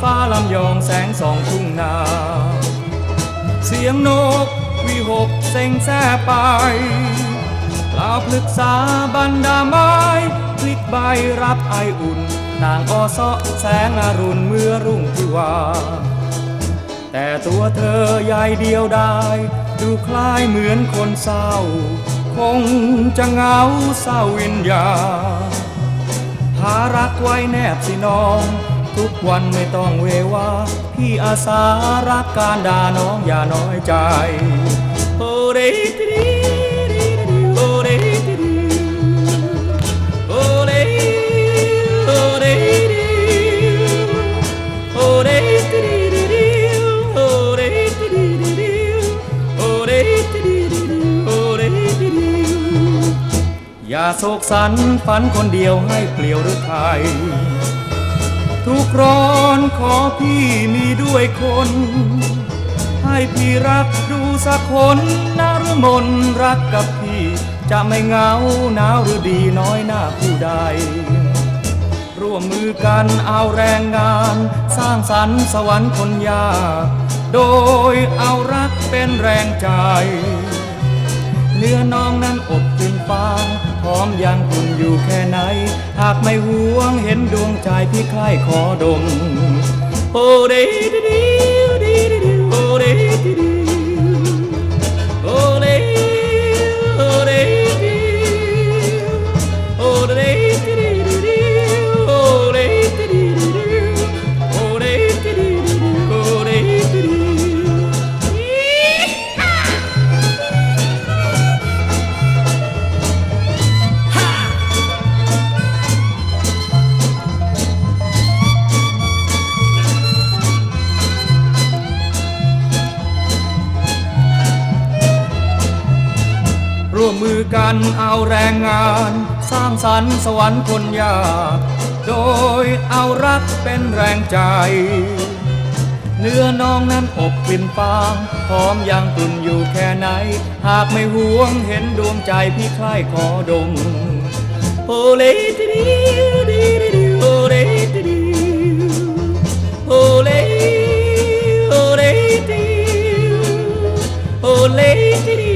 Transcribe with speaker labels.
Speaker 1: ฟ้าลำยองแสงส่องทุ่งนา เสียงนกวิหกเซ็งแซ่ไปลาวปรึกษาบรรดาไม้พลิกใบรับไออุ่นต่างก็เสาะแสงอรุณเมื่อรุ่งที่ว่า แต่ตัวเธอใหญ่เดียวได้ดูคล้ายเหมือนคนเศร้า คงจะเหงาเศร้าวิญญาหารักไว้แนบสิน้อง ทุกวันไม่ต้องเววาพี่อาสารักการด่าน้องอย่าน้อยใจโอเดติดีโอเดติดีโอเดโอเดดีโอเดติดีดีดีโอเดติดีดีดีโอเดติดีดีดีโอเดติดีอย่าโศกสันฝันคนเดียวให้เปลี่ยวหรือไทย ทุกร้อนขอพี่มีด้วยคน ให้พี่รักดูสักคนนารมนรักกับพี่ จะไม่เหงาหนาวหรือดีน้อยหน้าผู้ใด ร่วมมือกันเอาแรงงาน สร้างสรรค์สวรรค์คนยากโดยเอารักเป็นแรงใจ เนื้อน้องนั้นอบจึงฟางพร้อมยังคุณอยู่แค่ไหนากไม่หวงเห็นดวงใจพี่ใครขอดม โอ้ดีดี ร่วมมือกันเอาแรงงาน สร้างสรรค์สวรรค์คนยาก โดยเอารักเป็นแรงใจ เนื้อน้องนั้นอบกลิ่นฟางหอมยังตุ่นอยู่แค่ไหน หากไม่ห่วงเห็นดวงใจพี่คลายขอดมโอเลติดีดีดีโอเลติดีโอเลโอเลติโอเลติดี